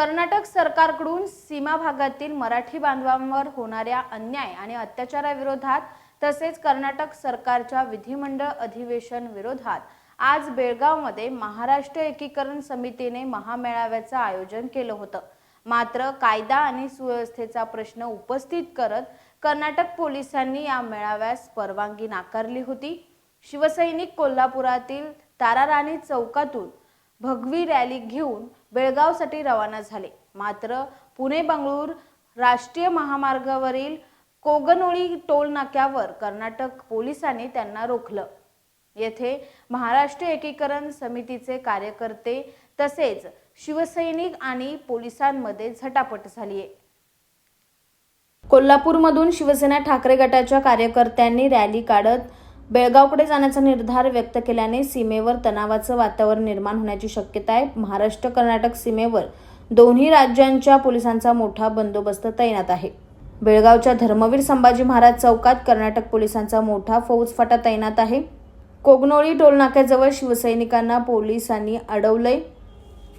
कर्नाटक सरकारकडून सीमा भागातील मराठी बांधवांवर होणाऱ्या अन्याय आणि अत्याचाराविरोधात तसेच कर्नाटक सरकारच्या विधिमंडळ अधिवेशन विरोधात आज बेळगावमध्ये महाराष्ट्र एकीकरण समितीने महामेळाव्याचं आयोजन केलं होतं. मात्र कायदा आणि सुव्यवस्थेचा प्रश्न उपस्थित करत कर्नाटक पोलिसांनी या मेळाव्यास परवानगी नाकारली होती. शिवसैनिक कोल्हापुरातील ताराराणी चौकातून भगवी रॅली घेऊन बेळगावसाठी रवाना झाले. मात्र पुणे बंगळूर राष्ट्रीय महामार्गावरील कोगनोळी टोल नाक्यावर कर्नाटक पोलिसांनी त्यांना रोखलं. येथे महाराष्ट्र एकीकरण समितीचे कार्यकर्ते तसेच शिवसैनिक आणि पोलिसांमध्ये झटापट झालीय कोल्हापूरमधून शिवसेना ठाकरे गटाच्या कार्यकर्त्यांनी रॅली काढत बेळगावकडे जाण्याचा निर्धार व्यक्त केल्याने सीमेवर तणावाचं वातावरण निर्माण होण्याची शक्यता आहे. महाराष्ट्र कर्नाटक सीमेवर दोन्ही राज्यांच्या पोलिसांचा मोठा बंदोबस्त तैनात आहे. बेळगावच्या धर्मवीर संभाजी महाराज चौकात कर्नाटक पोलिसांचा मोठा फौजफाटा तैनात आहे. कोगनोळी टोलनाक्याजवळ शिवसैनिकांना पोलिसांनी अडवलंय.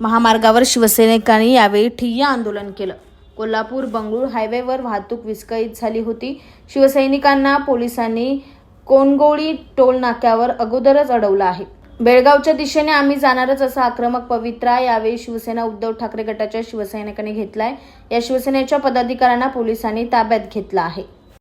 महामार्गावर शिवसैनिकांनी यावेळी ठिय्या आंदोलन केलं. कोल्हापूर बंगळूर हायवेवर वाहतूक विस्कळीत झाली होती. शिवसैनिकांना पोलिसांनी कोनगोळी टोल नाक्यावर अगोदरच अडवलं आहे. बेळगावच्या दिशेने आम्ही जाणारच असा आक्रमक पवित्रा यावेळी शिवसेना उद्धव ठाकरे गटाच्या शिवसैनिकांनी घेतलाय. या शिवसेनेच्या पदाधिकाऱ्यांना पोलिसांनी ताब्यात घेतलं आहे.